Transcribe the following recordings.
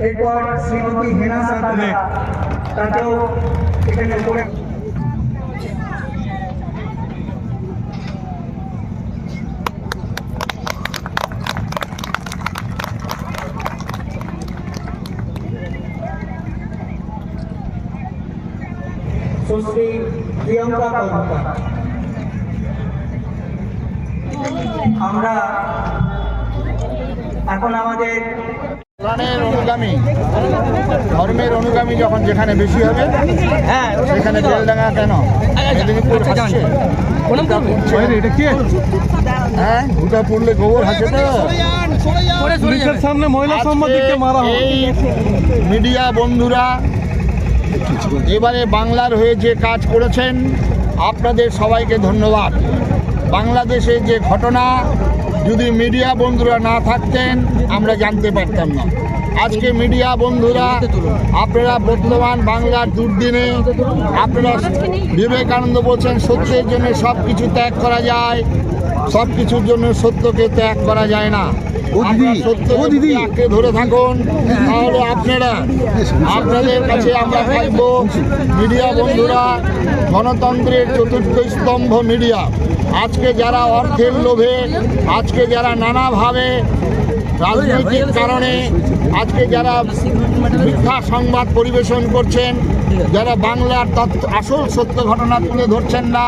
एक बार श्रीमती हिना साथ सुश्री प्रियंका का আমরা এখন আমাদের অনুগামী। ধর্মের অনুগামী যখন যেখানে বেশি হবে সেখানে বেলডাঙ্গা কেন? মেদিনীপুর হাসছে। এটা হ্যাঁ পড়লে গোবর হাসে তো। সামনে মহিলা মারা হয় এই মিডিয়া বন্ধুরা এবারে বাংলার হয়ে যে কাজ করেছেন আপনাদের সবাইকে ধন্যবাদ। বাংলাদেশে যে ঘটনা, যদি মিডিয়া বন্ধুরা না থাকতেন, আমরা জানতে পারতাম না। আজকে মিডিয়া বন্ধুরা, আপনারা বর্তমান বাংলার দুর্দিনে, আপনারা বিবেকানন্দ বলছেন, সত্যের জন্য সব কিছু ত্যাগ করা যায় সব কিছুর জন্য সত্যকে ত্যাগ করা যায় না। সত্য দিদি। ধরে থাকুন তাহলে আপনারা আপনাদের কাছে আমরা থাকব মিডিয়া বন্ধুরা গণতন্ত্রের চতুর্থ স্তম্ভ মিডিয়া। আজকে যারা অর্থের লোভে আজকে যারা নানাভাবে রাজনৈতিক কারণে আজকে যারা মিথ্যা সংবাদ পরিবেশন করছেন যারা বাংলার তথ্য আসল সত্য ঘটনা তুলে ধরছেন না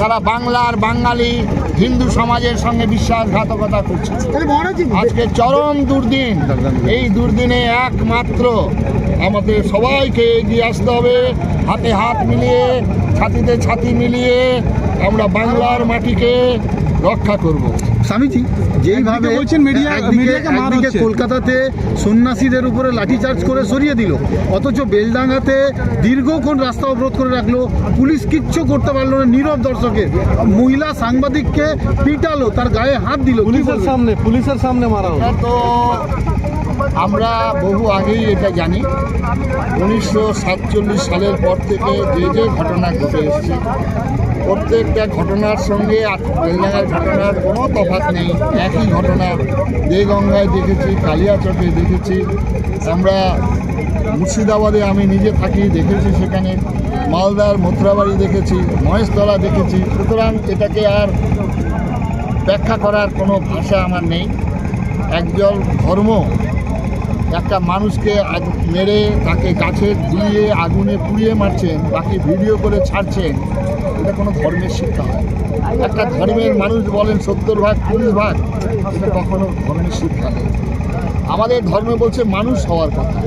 তারা বাংলার বাঙালি হিন্দু সমাজের সঙ্গে বিশ্বাসঘাতকতা করছে। আজকে চরম দুর্দিন। এই দুর্দিনে একমাত্র আমাদের সবাইকে এগিয়ে আসতে হবে। হাতে হাত মিলিয়ে ছাতিতে ছাতি মিলিয়ে আমরা বাংলার মাটিকে রক্ষা করব। স্বামীজি যেইভাবে বলছেন মিডিয়া- একদিকে মিডিয়াকে মার একদিকে হচ্ছে। কলকাতাতে সন্ন্যাসীদের উপরে লাঠিচার্জ করে সরিয়ে দিল। অথচ বেলডাঙ্গাতে দীর্ঘক্ষণ রাস্তা অবরোধ করে রাখল। পুলিশ কিচ্ছু করতে পারল না। নীরব দর্শকের। মহিলা সাংবাদিককে পিটালো। তার গায়ে হাত দিল। পুলিশের সামনে পুলিশের সামনে মারা তো আমরা বহু আগেই এটা জানি। উনিশশো সাতচল্লিশ সালের পর থেকে যে যে ঘটনা ঘটে এসছে, প্রত্যেকটা ঘটনার সঙ্গে বেলডাঙ্গার ঘটনার কোনো তফাৎ নেই। একই ঘটনা দেগঙ্গায় দেখেছি, কালিয়াচকে দেখেছি। আমরা মুর্শিদাবাদে আমি নিজে থাকি, দেখেছি সেখানে। মালদার মথুরাবাড়ি দেখেছি, মহেশতলা দেখেছি। সুতরাং এটাকে আর ব্যাখ্যা করার কোনো ভাষা আমার নেই। একজন ধর্ম একটা মানুষকে মেরে তাকে গাছে ঝুলিয়ে আগুনে পুড়িয়ে মারছেন, বাকি ভিডিও করে ছাড়ছেন। এটা কোনো ধর্মের শিক্ষা হয়। একটা ধর্মের মানুষ বলেন সত্তর ভাগ, তিরিশ ভাগ, এটা কখনো ধর্মের শিক্ষা নেই। আমাদের ধর্মে বলছে মানুষ হওয়ার কথা।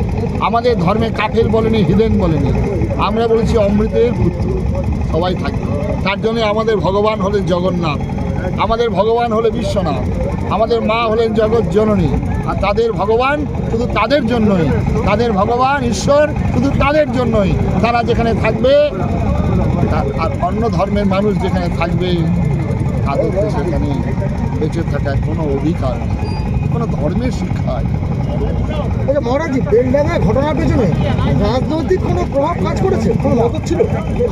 আমাদের ধর্মে কাফের বলেনি হিদেন বলেনি। আমরা বলছি অমৃতের পুত্র। সবাই থাকবে। তার জন্য আমাদের ভগবান হলেন জগন্নাথ। আমাদের ভগবান হলে বিশ্বনাথ। আমাদের মা হলেন জগৎ জননী। আর তাদের ভগবান শুধু তাদের জন্যই। তাদের ভগবান ঈশ্বর শুধু তাদের জন্যই। তারা যেখানে থাকবে আর অন্য ধর্মের মানুষ যেখানে থাকবে তাদেরকে সেখানে বেঁচে থাকার কোনো অধিকার নেই কোনো ধর্মের শিক্ষা আছে আচ্ছা মহারাজি বেলডাঙ্গায় ঘটনার পেছনে রাজনৈতিক কোনো প্রভাব কাজ করেছে? কোনো মদত ছিল?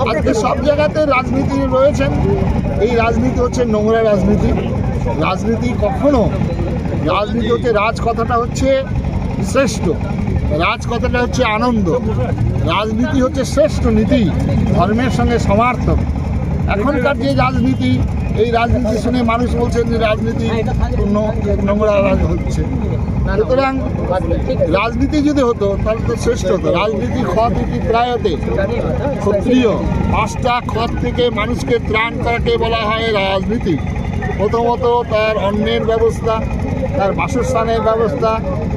আজকে সব জায়গাতে রাজনীতি রয়েছেন। এই রাজনীতি হচ্ছে নোংরা রাজনীতি। রাজনীতি কখনো রাজনীতি হচ্ছে রাজ কথাটা হচ্ছে শ্রেষ্ঠ। রাজ কথাটা হচ্ছে আনন্দ। রাজনীতি হচ্ছে শ্রেষ্ঠ নীতি। ধর্মের সঙ্গে সমার্থক। এখনকার যে রাজনীতি, এই রাজনীতি শুনে মানুষ বলছেন যে রাজনীতি নোংরা রাজ হচ্ছে। সুতরাং রাজনীতি যদি হতো, তাহলে তো শ্রেষ্ঠ হতো। রাজনীতি খত ইতি প্রায়তে। ক্ষত্রিয়। পাঁচটা খত থেকে মানুষকে ত্রাণ করাকে বলা হয় রাজনীতি। প্রথমত তার অন্নের ব্যবস্থা তার বাসস্থানের ব্যবস্থা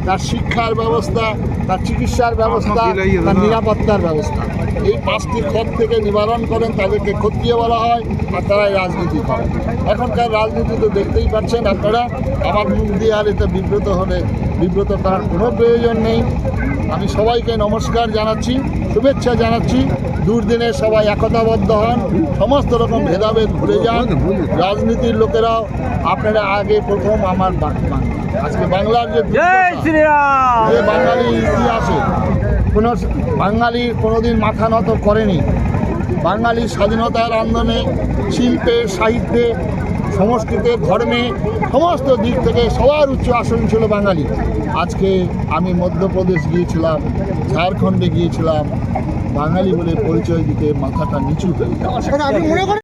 তার শিক্ষার ব্যবস্থা তার চিকিৎসার ব্যবস্থা তার নিরাপত্তার ব্যবস্থা। এই পাঁচটি ক্ষত থেকে নিবারণ করেন তাদেরকে ক্ষত্রিয় বলা হয় আর তারাই রাজনীতি করে। এখনকার রাজনীতি তো দেখতেই পাচ্ছেন আপনারা আমার মুখ দিয়ে আর এটা বিব্রত হলে বিব্রত করার কোনো প্রয়োজন নেই। আমি সবাইকে নমস্কার জানাচ্ছি। শুভেচ্ছা জানাচ্ছি। দুর্দিনে সবাই একতাবদ্ধ হন। সমস্ত রকম ভেদাভেদ ভুলে যান। রাজনীতির লোকেরাও আপনারা আগে প্রথম আমার বাংলা আজকে বাংলার যে বাঙালির ইতিহাসে কোনো বাঙালি কোনোদিন মাথা নত করেনি। বাঙালি স্বাধীনতার আন্দোলনে শিল্পে সাহিত্যে সংস্কৃতে, ধর্মে, সমস্ত দিক থেকে সবার উচ্চ আসন ছিল বাঙালি। আজকে আমি মধ্যপ্রদেশ গিয়েছিলাম, ঝাড়খণ্ডে গিয়েছিলাম। বাঙালি বলে পরিচয় দিতে মাথাটা নিচু হয়ে